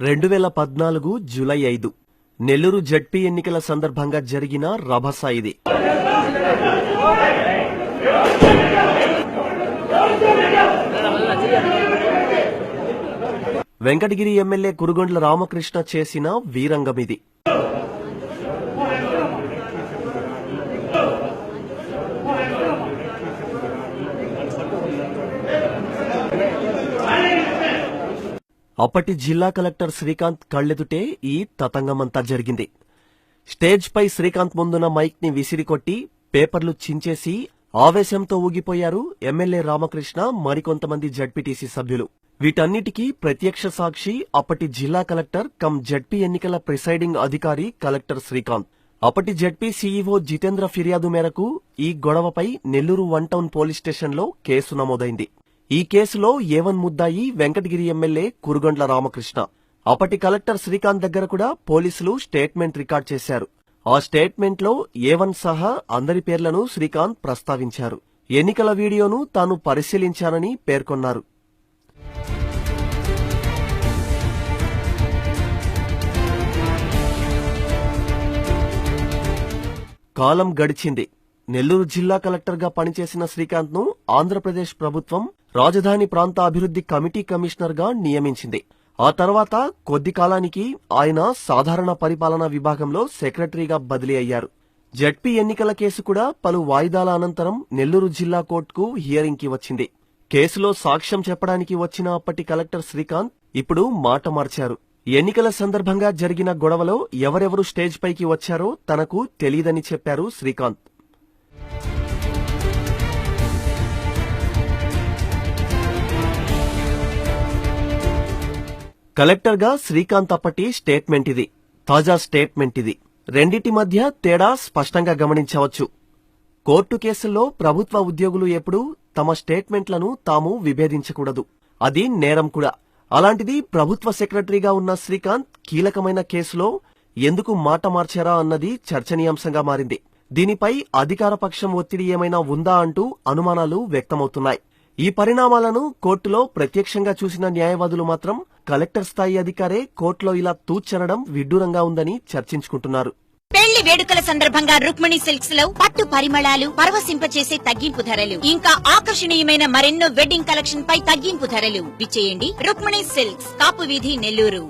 రెండు వేల పద్నాలుగు జూలై ఐదు. నెల్లూరు జడ్పీ ఎన్నికల సందర్భంగా జరిగిన రభస ఇది. వెంకటగిరి ఎమ్మెల్యే కురుగొండ్ల రామకృష్ణ చేసిన వీరంగమిది. అప్పటి జిల్లా కలెక్టర్ శ్రీకాంత్ కళ్ళెదుటే ఈ తతంగమంతా జరిగింది. స్టేజ్పై శ్రీకాంత్ ముందున్న మైక్ని విసిరికొట్టి పేపర్లు చించేసి ఆవేశంతో ఊగిపోయారు ఎమ్మెల్యే రామకృష్ణ మరికొంతమంది జడ్పీటీసీ సభ్యులు. వీటన్నిటికీ ప్రత్యక్ష సాక్షి అప్పటి జిల్లా కలెక్టర్ కమ్ జడ్పీ ఎన్నికల ప్రిసైడింగ్ అధికారి కలెక్టర్ శ్రీకాంత్. అప్పటి జడ్పీ సీఈఓ జితేంద్ర ఫిర్యాదు మేరకు ఈ గొడవపై నెల్లూరు వన్ టౌన్ పోలీస్ స్టేషన్లో కేసు నమోదైంది. ఈ కేసులో ఏవన్ ముద్దాయి వెంకటగిరి ఎమ్మెల్యే కురుగండ్ల రామకృష్ణ. అప్పటి కలెక్టర్ శ్రీకాంత్ దగ్గర కూడా పోలీసులు స్టేట్మెంట్ రికార్డ్ చేశారు. ఆ స్టేట్మెంట్లో ఏవన్ సహా అందరి పేర్లను శ్రీకాంత్ ప్రస్తావించారు. ఎన్నికల వీడియోను తాను పరిశీలించానని పేర్కొన్నారు. కాలం గడిచింది. నెల్లూరు జిల్లా కలెక్టర్గా పనిచేసిన శ్రీకాంత్ను ఆంధ్రప్రదేశ్ ప్రభుత్వం రాజధాని ప్రాంత అభివృద్ధి కమిటీ కమిషనర్గా నియమించింది. ఆ తర్వాత కొద్ది కాలానికి ఆయన సాధారణ పరిపాలన విభాగంలో సెక్రటరీగా బదిలీ అయ్యారు. జడ్పీ ఎన్నికల కేసు కూడా పలు వాయిదాల అనంతరం నెల్లూరు జిల్లా కోర్టుకు హియరింగ్కి వచ్చింది. కేసులో సాక్ష్యం చెప్పడానికి వచ్చిన అప్పటి కలెక్టర్ శ్రీకాంత్ ఇప్పుడు మాట మార్చారు. ఎన్నికల సందర్భంగా జరిగిన గొడవలో ఎవరెవరు స్టేజ్ పైకి వచ్చారో తనకు తెలియదని చెప్పారు శ్రీకాంత్. కలెక్టర్గా శ్రీకాంత్ అప్పటి స్టేట్మెంట్ ఇది తాజా స్టేట్మెంట్ ఇది రెండిటి మధ్య తేడా స్పష్టంగా గమనించవచ్చు. కోర్టు కేసుల్లో ప్రభుత్వ ఉద్యోగులు ఎప్పుడూ తమ స్టేట్మెంట్లను తాము విభేదించకూడదు. అది నేరం కూడా. అలాంటిది ప్రభుత్వ సెక్రటరీగా ఉన్న శ్రీకాంత్ కీలకమైన కేసులో ఎందుకు మాట మార్చారా అన్నది చర్చనీయాంశంగా మారింది. దీనిపై అధికారపక్షం ఒత్తిడి ఏమైనా ఉందా అంటూ అనుమానాలు వ్యక్తమవుతున్నాయి. ఈ పరిణామాలను కోర్టులో ప్రత్యక్షంగా చూసిన న్యాయవాదులు మాత్రం కలెక్టర్ స్థాయి అధికారే కోర్టులో ఇలా తూచనడం విడ్డూరంగా ఉందని చర్చించుకుంటున్నారు. పెళ్ళి వేడుకల సందర్భంగా రుక్మిణి సిల్క్స్లో పట్టు పరిమళాలు పరవశింపచేసే తగ్గింపు ధరలు. ఇంకా ఆకర్షణీయమైన మరెన్నో వెడ్డింగ్ కలెక్షన్ పై తగ్గింపు ధరలు. విచ్చేయండి రుక్మిణి సిల్క్స్ కాపు వీధి నెల్లూరు.